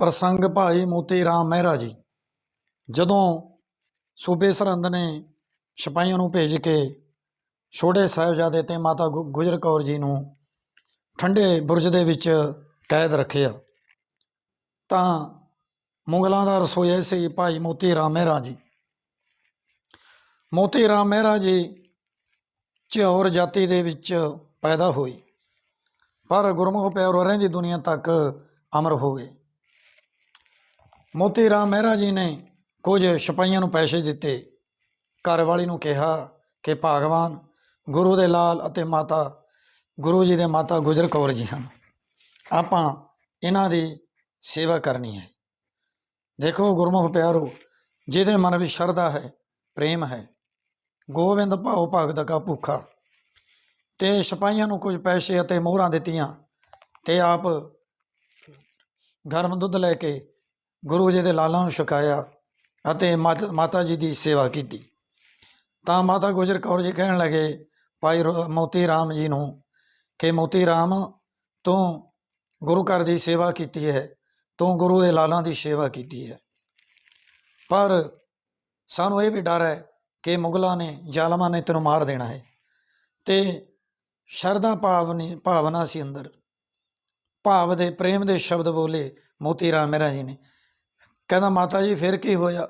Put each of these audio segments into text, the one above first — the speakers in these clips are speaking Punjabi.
ਪ੍ਰਸੰਗ ਭਾਈ ਮੋਤੀ ਰਾਮ ਮਹਿਰਾ ਜੀ, ਜਦੋਂ ਸੂਬੇ ਸਰਹੰਦ ਨੇ ਸਿਪਾਹੀਆਂ ਨੂੰ ਭੇਜ ਕੇ ਛੋਟੇ ਸਾਹਿਬਜ਼ਾਦੇ ਤੇ ਮਾਤਾ ਗੁ- ਗੁਜਰ ਕੌਰ ਜੀ ਨੂੰ ਠੰਡੇ ਬੁਰਜ ਦੇ ਵਿੱਚ ਕੈਦ ਰੱਖਿਆ, ਤਾਂ ਮੁਗਲਾਂ ਦਾ ਰਸੋਈਆ ਸੀ ਭਾਈ ਮੋਤੀ ਰਾਮ ਮਹਿਰਾ ਜੀ। ਮੋਤੀ ਰਾਮ ਮਹਿਰਾ ਜੀ ਝਿਉਰ ਜਾਤੀ ਦੇ ਵਿੱਚ ਪੈਦਾ ਹੋਈ, ਪਰ ਗੁਰਮੁਖ ਪਿਆਰੋ ਰਹਿੰਦੀ ਦੁਨੀਆ ਤੱਕ ਅਮਰ ਹੋ ਗਏ। ਮੋਤੀ ਰਾਮ ਮਹਿਰਾ ਜੀ ਨੇ ਕੁਝ ਸਿਪਾਹੀਆਂ ਨੂੰ ਪੈਸੇ ਦਿੱਤੇ। ਘਰ ਵਾਲੀ ਨੂੰ ਕਿਹਾ ਕਿ ਭਗਵਾਨ, ਗੁਰੂ ਦੇ ਲਾਲ ਅਤੇ ਮਾਤਾ, ਗੁਰੂ ਜੀ ਦੇ ਮਾਤਾ ਗੁਜਰ ਕੌਰ ਜੀ ਹਨ। ਆਪਾਂ ਇਹਨਾਂ ਦੀ ਸੇਵਾ ਕਰਨੀ ਹੈ। ਦੇਖੋ ਗੁਰਮੁਖ ਪਿਆਰੋ, ਜਿਹਦੇ ਮਨ ਵਿੱਚ ਸ਼ਰਧਾ ਹੈ, ਪ੍ਰੇਮ ਹੈ, ਗੋਬਿੰਦ ਭਾਉ ਭਗਤ ਕਾ ਭੁੱਖਾ। ਤੇ ਸਿਪਾਹੀਆਂ ਨੂੰ ਕੁਝ ਪੈਸੇ ਅਤੇ ਮੋਹਰਾਂ ਦਿੱਤੀਆਂ ਤੇ ਆਪ ਗਰਮ ਦੁੱਧ ਲੈ ਕੇ ਗੁਰੂ ਜੀ ਦੇ ਲਾਲਾਂ ਨੂੰ ਛਕਾਇਆ ਅਤੇ ਮਾਤ- ਮਾਤਾ ਜੀ ਦੀ ਸੇਵਾ ਕੀਤੀ। ਤਾਂ ਮਾਤਾ ਗੁਜਰ ਕੌਰ ਜੀ ਕਹਿਣ ਲੱਗੇ, ਭਾਈ ਰੋ- ਮੋਤੀ ਰਾਮ ਜੀ ਨੂੰ, ਕਿ ਮੋਤੀ ਰਾਮ, ਤੂੰ ਗੁਰੂ ਘਰ ਦੀ ਸੇਵਾ ਕੀਤੀ ਹੈ, ਤੂੰ ਗੁਰੂ ਦੇ ਲਾਲਾਂ ਦੀ ਸੇਵਾ ਕੀਤੀ ਹੈ। ਪਰ ਸਾਨੂੰ ਇਹ ਵੀ ਡਰ ਹੈ ਕਿ ਮੁਗਲਾਂ ਨੇ, ਜ਼ਾਲਮਾਂ ਨੇ ਤੈਨੂੰ ਮਾਰ ਦੇਣਾ ਹੈ ਤੇ ਸ਼ਰਧਾ ਭਾਵਨੀ, ਭਾਵਨਾ ਸੀ ਅੰਦਰ। ਭਾਵ ਦੇ, ਪ੍ਰੇਮ ਦੇ ਸ਼ਬਦ ਬੋਲੇ ਮੋਤੀ ਰਾਮ ਮਹਿਰਾ ਜੀ ਨੇ। ਕਹਿੰਦਾ, ਮਾਤਾ ਜੀ, ਫਿਰ ਕੀ ਹੋਇਆ?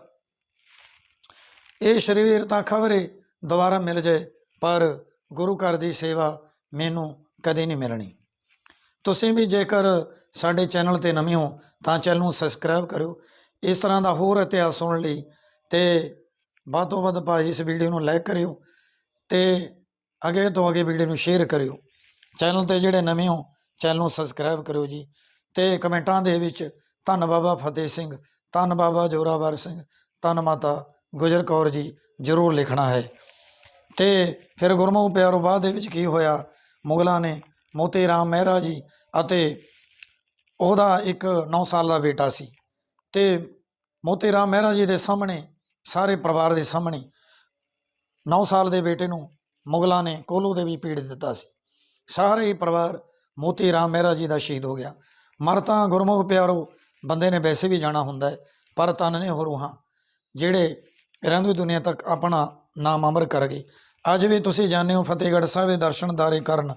ਇਹ ਸਰੀਰ ਤਾਂ ਖਬਰੇ ਦੁਬਾਰਾ ਮਿਲ ਜਾਏ, ਪਰ ਗੁਰੂ ਘਰ ਦੀ ਸੇਵਾ ਮੈਨੂੰ ਕਦੇ ਨਹੀਂ ਮਿਲਣੀ। ਤੁਸੀਂ ਵੀ ਜੇਕਰ ਸਾਡੇ ਚੈਨਲ ਤੇ ਨਵੇਂ ਹੋ, ਤਾਂ ਚੈਨਲ ਨੂੰ ਸਬਸਕ੍ਰਾਈਬ ਕਰਿਓ। ਇਸ ਤਰ੍ਹਾਂ ਦਾ ਹੋਰ ਇਤਿਹਾਸ ਸੁਣਨ ਲਈ ਤੇ ਵੱਧ ਤੋਂ ਵੱਧ ਭਾਈ ਇਸ ਵੀਡੀਓ ਨੂੰ ਲਾਈਕ ਕਰਿਓ ਤੇ ਅੱਗੇ ਤੋਂ ਅੱਗੇ ਵੀਡੀਓ ਨੂੰ ਸ਼ੇਅਰ ਕਰਿਓ। ਚੈਨਲ ਤੇ ਜਿਹੜੇ ਨਵੇਂ ਹੋ, ਚੈਨਲ ਨੂੰ ਸਬਸਕ੍ਰਾਈਬ ਕਰਿਓ ਜੀ। ਤੇ ਕਮੈਂਟਾਂ ਦੇ ਵਿੱਚ ਧੰਨ ਬਾਬਾ ਫਤਿਹ ਸਿੰਘ ਧੰਨ ਬਾਬਾ ਜੋਰਾਵਰ ਸਿੰਘ। ਧੰਨ ਮਾਤਾ ਗੁਜਰ ਕੌਰ ਜੀ ਜ਼ਰੂਰ ਲਿਖਣਾ ਹੈ। ਤੇ ਫਿਰ ਗੁਰਮੁਖ ਪਿਆਰੋ, ਬਾਅਦ ਦੇ ਵਿੱਚ ਕੀ ਹੋਇਆ? ਮੁਗਲਾਂ ਨੇ ਮੋਤੀ ਰਾਮ ਮਹਿਰਾ ਜੀ ਅਤੇ ਉਹਦਾ ਇੱਕ 9 ਸਾਲ ਦਾ ਬੇਟਾ ਸੀ। ਤੇ ਮੋਤੀ ਰਾਮ ਮਹਿਰਾ ਜੀ ਦੇ ਸਾਹਮਣੇ, ਸਾਰੇ ਪਰਿਵਾਰ ਦੇ ਸਾਹਮਣੇ 9 ਸਾਲ ਦੇ ਬੇਟੇ ਨੂੰ ਮੁਗਲਾਂ ਨੇ ਕੋਲੂ ਦੇ ਵੀ ਪੀੜ ਦਿੱਤਾ ਸੀ। ਸਾਰੇ ਹੀ ਪਰਿਵਾਰ ਮੋਤੀ ਰਾਮ ਮਹਿਰਾ ਜੀ ਦਾ ਸ਼ਹੀਦ ਹੋ ਗਿਆ। ਮਰ ਤਾਂ ਗੁਰਮੁਖ ਪਿਆਰੋ ਬੰਦੇ ਨੇ ਵੈਸੇ ਵੀ ਜਾਣਾ ਹੁੰਦਾ ਹੈ, ਪਰ ਤਨ ਨੇ ਹੋ ਰੂਹਾਂ ਜਿਹੜੇ ਰਹਿੰਦੀ ਦੁਨੀਆ ਤੱਕ ਆਪਣਾ ਨਾਮ ਅਮਰ ਕਰ ਗਏ। ਅੱਜ ਵੀ ਤੁਸੀਂ ਜਾਣਦੇ ਹੋ ਫਤਿਹਗੜ੍ਹ ਸਾਹਿਬ ਦੇ ਦਰਸ਼ਨ ਦਾਰੇ ਕਰਨ।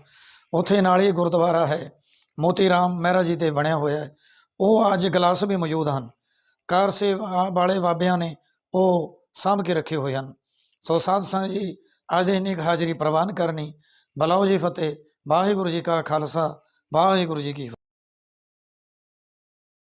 ਉੱਥੇ ਨਾਲ ਹੀ ਗੁਰਦੁਆਰਾ ਹੈ। ਮੋਤੀ ਰਾਮ ਮਹਿਰਾ ਜੀ ਤੇ ਬਣਿਆ ਹੋਇਆ ਹੈ। ਉਹ ਅੱਜ ਗਲਾਸ ਵੀ ਮੌਜੂਦ ਹਨ। ਕਾਰ ਸੇਵਾ ਵਾਲੇ ਬਾਬਿਆਂ ਨੇ ਉਹ ਸਾਂਭ ਕੇ ਰੱਖੇ ਹੋਏ ਹਨ। ਸੋ ਸਾਧ ਸੰਗਤ ਜੀ, ਅੱਜ ਇੰਨੀ ਕੁ ਹਾਜ਼ਰੀ ਪ੍ਰਵਾਨ ਕਰਨੀ। ਬਲਾਓ ਜੀ ਫਤਿਹ, ਵਾਹਿਗੁਰੂ ਜੀ ਕਾ ਖਾਲਸਾ, ਵਾਹਿਗੁਰੂ ਜੀ ਕੀ ਫਤਿਹ।